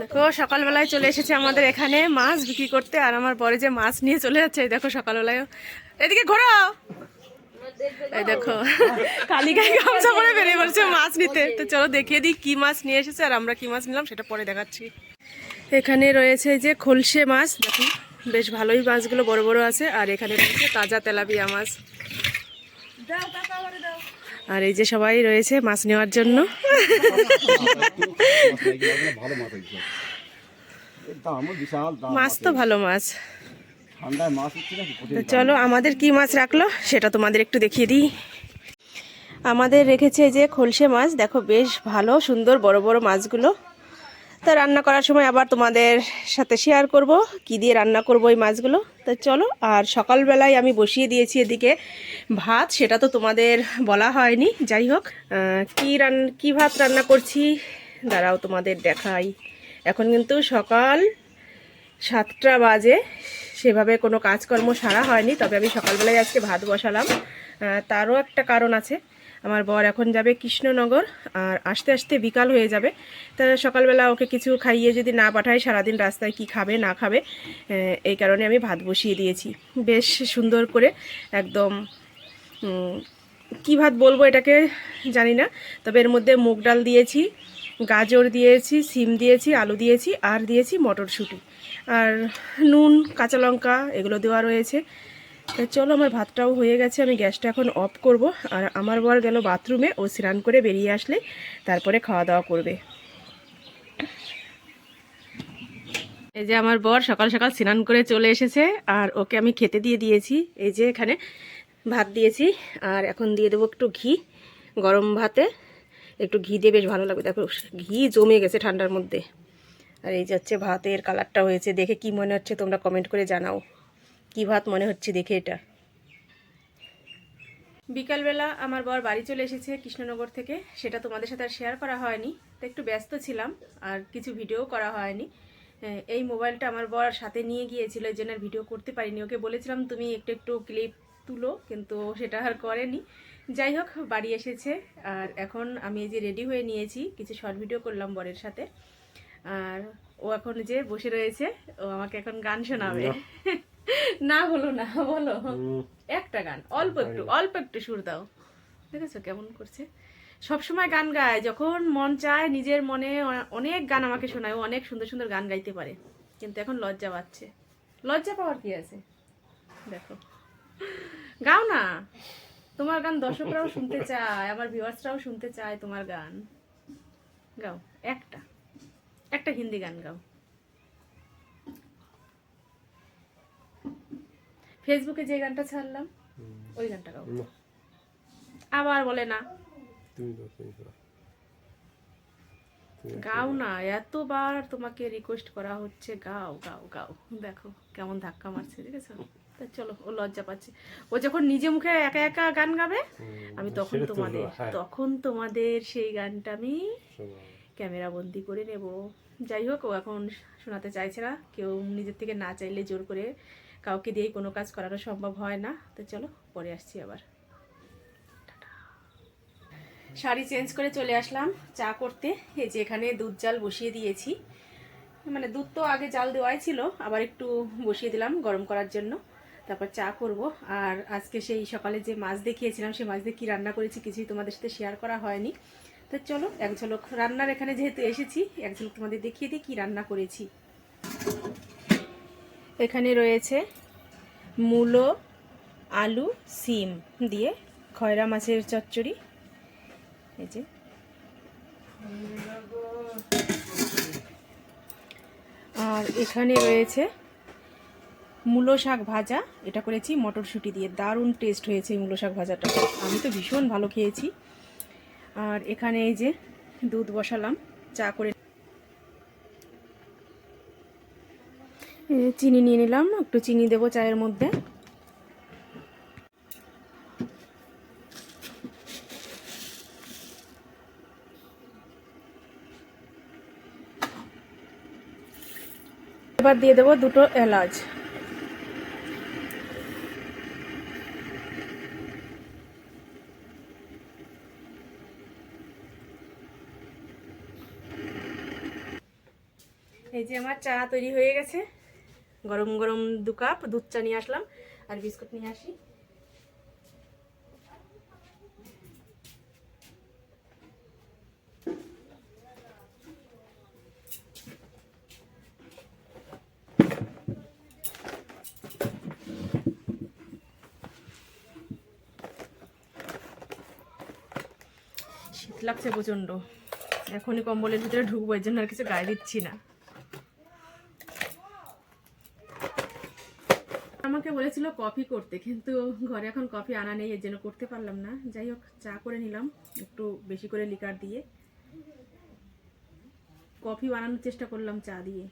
দেখো, সকালবেলায় চলে এসেছে আমাদের এখানে মাছ বিক্রি করতে, আর আমার পরে যে মাছ নিয়ে চলে যাচ্ছে দেখো সকালবেলায় এদিকে ঘোরো এই দেখো কালী গায়ে গামছা পরে বেরিয়ে পড়ছে মাছ নিতে। তো চলো দেখিয়ে দিই কি মাছ নিয়ে এসেছে আর আমরা কি মাছ নিলাম, সেটা পরে দেখাচ্ছি। এখানে রয়েছে যে খলসে মাছ, দেখো, বেশ ভালোই মাছগুলো বড় বড় আছে, আর এখানে রয়েছে তাজা তেলাপিয়া মাছ। আর এই যে সবাই রয়েছে মাছ নেওয়ার জন্য। মাছ তো ভালো মাছ। চলো, আমাদের কি মাছ রাখল সেটা তোমাদের একটু দেখিয়ে দিই। আমাদের রেখেছে যে খলসে মাছ। দেখো, বেশ ভালো, সুন্দর, বড় বড় মাছগুলো। তা রান্না করার সময় আবার তোমাদের সাথে শেয়ার করব, কি দিয়ে রান্না করব এই মাছগুলো। তো চলো, আর সকালবেলায় আমি বসিয়ে দিয়েছি এদিকে ভাত, সেটা তো তোমাদের বলা হয়নি। যাই হোক কি রান, কি ভাত রান্না করছি, দাঁড়াও তোমাদের দেখাই। এখন কিন্তু সকাল সাতটা বাজে, সেভাবে কোনো কাজকর্ম সারা হয়নি, তবে আমি সকালবেলায় আজকে ভাত বসালাম। তারও একটা কারণ আছে। আমার বর এখন যাবে কৃষ্ণনগর, আর আস্তে আস্তে বিকাল হয়ে যাবে। তা সকালবেলা ওকে কিছু খাইয়ে যদি না পাঠাই সারাদিন রাস্তায় কি খাবে, না খাবে এই কারণে আমি ভাত বসিয়ে দিয়েছি। বেশ সুন্দর করে একদম কি ভাত বলব এটাকে জানি না, তবে এর মধ্যে মুগ ডাল দিয়েছি, গাজর দিয়েছি, সিম দিয়েছি, আলু দিয়েছি, আর দিয়েছি মটরশুঁটি। আর নুন, কাঁচা লঙ্কা এগুলো দেওয়া রয়েছে। তো চলো, আমার ভাতটাও হয়ে গেছে, আমি গ্যাসটা এখন অফ করব। আর আমার বর গেল বাথরুমে, ও স্নান করে বেরিয়ে আসলে তারপরে খাওয়া দাওয়া করবে। এই যে আমার বর সকাল সকাল স্নান করে চলে এসেছে, আর ওকে আমি খেতে দিয়ে দিয়েছি। এই যে এখানে ভাত দিয়েছি, আর এখন দিয়ে দেবো একটু ঘি, গরম ভাতে। একটু ঘি দিয়ে বেশ ভালো লাগবে। দেখো, ঘি জমে গেছে ঠান্ডার মধ্যে। আর এই যে হচ্ছে ভাতের কালারটা হয়েছে, দেখে কি মনে হচ্ছে তোমরা কমেন্ট করে জানাও। কি ভাত মনে হচ্ছে দেখে এটা? বিকালবেলা আমার বর বাড়ি চলে এসেছে কৃষ্ণনগর থেকে। সেটা তোমাদের সাথে আর শেয়ার করা হয়নি। তো একটু ব্যস্ত ছিলাম আর কিছু ভিডিও করা হয়নি। এই মোবাইলটা আমার বর সাথে নিয়ে গিয়েছিল এই জন্য আর ভিডিও করতে পারিনি। ওকে বলেছিলাম তুমি একটু একটু ক্লিপ তুলো। কিন্তু ও সেটা আর করেনি। যাই হোক বাড়ি এসেছে আর এখন আমি এই যে রেডি হয়ে নিয়েছি কিছু শর্ট ভিডিও করলাম বরের সাথে। আর ও এখন যে বসে রয়েছে ও আমাকে এখন গান শোনাবে। না বলো না বলো। একটা গান অল্প একটু অল্প একটু সুর দাও। দেখেছ কেমন করছে? সব সময় গান গায় যখন মন চায় নিজের মনে অনেক গান আমাকে শোনায় ও অনেক সুন্দর সুন্দর গান গাইতে পারে। কিন্তু এখন লজ্জা পাচ্ছে। লজ্জা পাওয়ার কি আছে? দেখো। গাও না। তোমার গান দর্শকরাও শুনতে চায় আমার ভিউয়ার্সরাও শুনতে চায় তোমার গান। গাও একটা। একটা হিন্দি গান গাও। ফেসবুকে যে গানটা ছাড়লাম ওই গানটা গাও আবার বলে না। গাও না এতবার তোমাকে রিকোয়েস্ট করা হচ্ছে গাও গাও গাও। দেখো কেমন ধাক্কা মারছে দেখেছ? তা চলো ও লজ্জা পাচ্ছে। ও যখন নিজে মুখে একা একা গান গাবে আমি তখন তোমাদের তখন তোমাদের সেই গানটা আমি ক্যামেরা বন্দি করে নেব। যাই হোক ও এখন শোনাতে চাইছে না। কেউ নিজের থেকে না চাইলে জোর করে কাউকে দিয়েই কোনো কাজ করানো সম্ভব হয় না। তো চলো, পরে আসছি আবার। শাড়ি চেঞ্জ করে চলে আসলাম চা করতে। এই যে এখানে দুধ জাল বসিয়ে দিয়েছি। মানে দুধ তো আগে জাল দেওয়াই ছিল, আবার একটু বসিয়ে দিলাম গরম করার জন্য। তারপর চা করব। আর আজকে সেই সকালে যে মাছ দেখিয়েছিলাম, সেই মাছ দিয়ে কী রান্না করেছি কিছুই তোমাদের সাথে শেয়ার করা হয়নি। তো চলো, এক ঝলক রান্নার এখানে যেহেতু এসেছি, এক ঝলক তোমাদের দেখিয়ে দিই কী রান্না করেছি। এখানে রয়েছে মূলো, আলু, সিম দিয়ে খয়রা মাছের চচ্চড়ি। এই যে। আর এখানে রয়েছে মূলো শাক ভাজা। এটা করেছি মটরশুঁটি দিয়ে। দারুণ টেস্ট হয়েছে এই মূলো শাক ভাজাটা। আমি তো ভীষণ ভালো খেয়েছি। আর এখানে এই যে দুধ বসালাম, চা করে এই যে চিনি নিয়ে নিলাম, একটু চিনি দেবো চায়ের মধ্যে। এবার দিয়ে দেবো দুটো এলাচ। এই যে আমার চা তৈরি হয়ে গেছে। গরম গরম দু কাপ দুধ চা নিয়ে আসলাম আর বিস্কুট নিয়ে আসি। শীত লাগছে প্রচণ্ড এখনই কম্বলের ভিতরে ঢুকবো, এর জন্য আর কিছু গায়ে দিচ্ছি না। আমাকে বলেছিল কফি করতে কিন্তু ঘরে এখন কফি আনা নেই এর জন্য করতে পারলাম না। যাই হোক চা করে নিলাম একটু বেশি করে লিকার দিয়ে। কফি বানানোর চেষ্টা করলাম চা দিয়ে।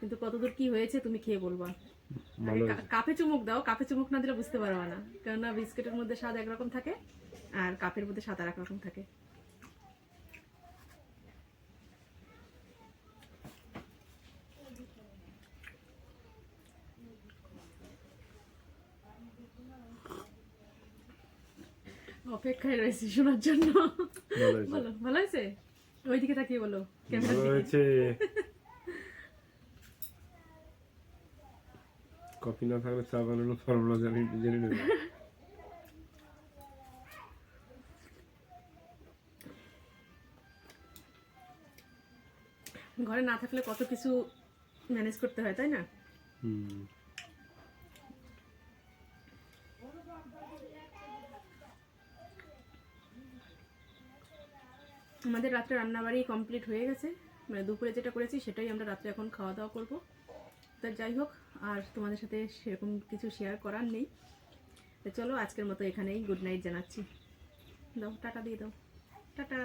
কিন্তু কতদূর কি হয়েছে তুমি খেয়ে বলবা। ভালো কা- কাপে চুমুক দাও কাপে চুমুক না দিলে বুঝতে পারবা না। কেননা বিস্কুটের মধ্যে স্বাদ একরকম থাকে আর কাপের মধ্যে স্বাদ আর রকম থাকে। অপেক্ষায় রয়েছি শোনার জন্য। বলো ভালো হয়েছে? ওইদিকে তাকিয়ে বলো হয়েছে। কফি না থাকলে চা বানানো ফর্মুলা জানি জেনে নেবে। ঘরে না থাকলে কত কিছু ম্যানেজ করতে হয় তাই না? হুম। আমাদের রাত্রে রান্নাবাড়ি কমপ্লিট হয়ে গেছে। মানে দুপুরে যেটা করেছি সেটাই আমরা রাত্রে এখন খাওয়া দাওয়া করব। তা যাই হোক, আর তোমাদের সাথে সেরকম কিছু শেয়ার করার নেই। চলো আজকের মতো এখানেই গুড নাইট জানাচ্ছি। দাও, টাটা দিয়ে দাও। টাটা।